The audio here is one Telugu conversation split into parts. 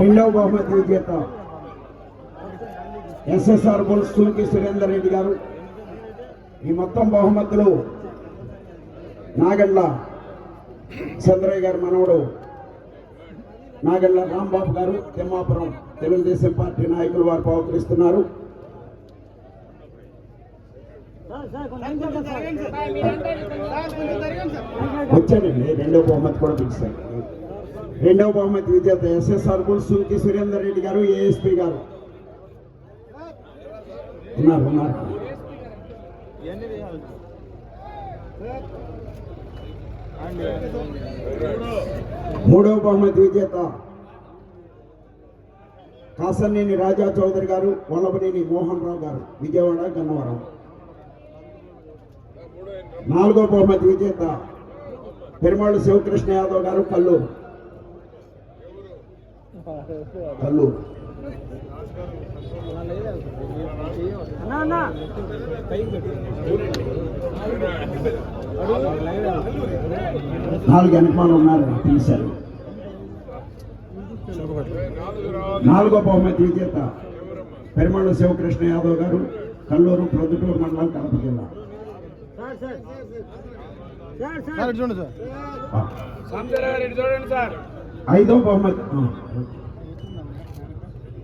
రెండవ బహుమతి విజేత. ఎస్ఎస్ఆర్ బుల్స్ సునికి సురేందర్ రెడ్డి గారు. ఈ మొత్తం బహుమతులు నాగండ్ల చంద్రయ్య గారి మనవడు నాగండ్ల రాంబాబు గారు తిమ్మాపురం తెలుగుదేశం పార్టీ నాయకులు వారు పవకరిస్తున్నారు. వచ్చానండి రెండో బహుమతి కూడా పిలిచాను రెండవ బహుమతి విజేత ఎస్ఎస్ఆర్ బుల్స్ సునికి సురేందర్ రెడ్డి గారు ఏఎస్పి గారు. ఉన్నారు ఉన్నారు. మూడవ బహుమతి విజేత కాసనేని రాజా చౌదరి గారు వల్లభనేని మోహన్ రావు గారు విజయవాడ గన్నవరం. నాలుగో బహుమతి విజేత పెరుమాళ్ళు శివకృష్ణ యాదవ్ గారు కల్లూరు. కల్లూరు నాలుగు వెనకమాలు ఉన్నారు తీశారు. నాలుగో బహుమతి విజేత పెరుమాళ శివకృష్ణ యాదవ్ గారు కల్లూరు ప్రొద్దుటూరు మండలం కడప జిల్లా. ఐదో బహుమతి.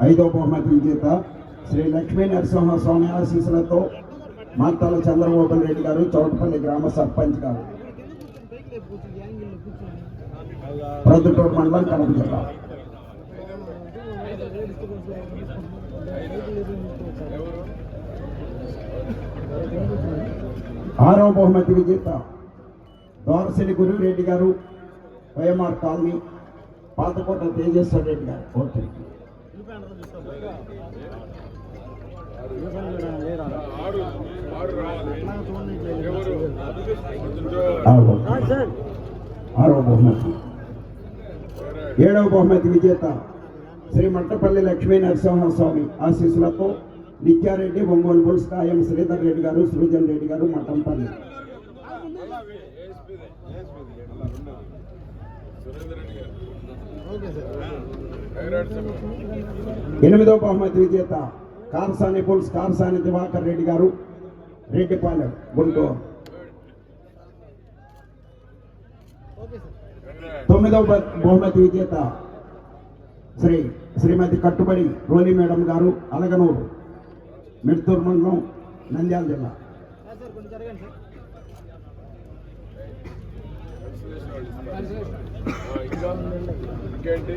ఐదో బహుమతి విజేత శ్రీ లక్ష్మీ నరసింహ స్వామి ఆశీస్సులతో మార్తాల చంద్రబాబు రెడ్డి గారు చౌటపల్లి గ్రామ సర్పంచ్ గారు. ప్రొద్దుటూరు మండలం కడప జిల్లా. ఆరో బహుమతి విజేత Dorasini Gurureddy garu YMR colony Pathakota Tejeswara Reddy garu. Okay. ఆరు బహుమతి ఏడవ బహుమతి విజేత శ్రీ మట్టపల్లి లక్ష్మీ నరసింహస్వామి ఆశీస్సులతో నిత్యారెడ్డి ఒంగోలు బుల్స్ కాయం శ్రీధర్ రెడ్డి గారు సృజన్ రెడ్డి గారు మఠంపల్లి ఓకే సార్ ఎనిమిదవ బహుమతి విజేత కార్సాని బుల్స్ కార్సాని దివాకర్ రెడ్డి గారు రెడ్డిపాలెం గుంటూరు. తొమ్మిదవ బహుమతి విజేత శ్రీ శ్రీమతి కట్టుబడి రోలి మేడం గారు అలగనూరు మిడ్తూరు మండలం నంద్యాల జిల్లా. ఇంకేంటి?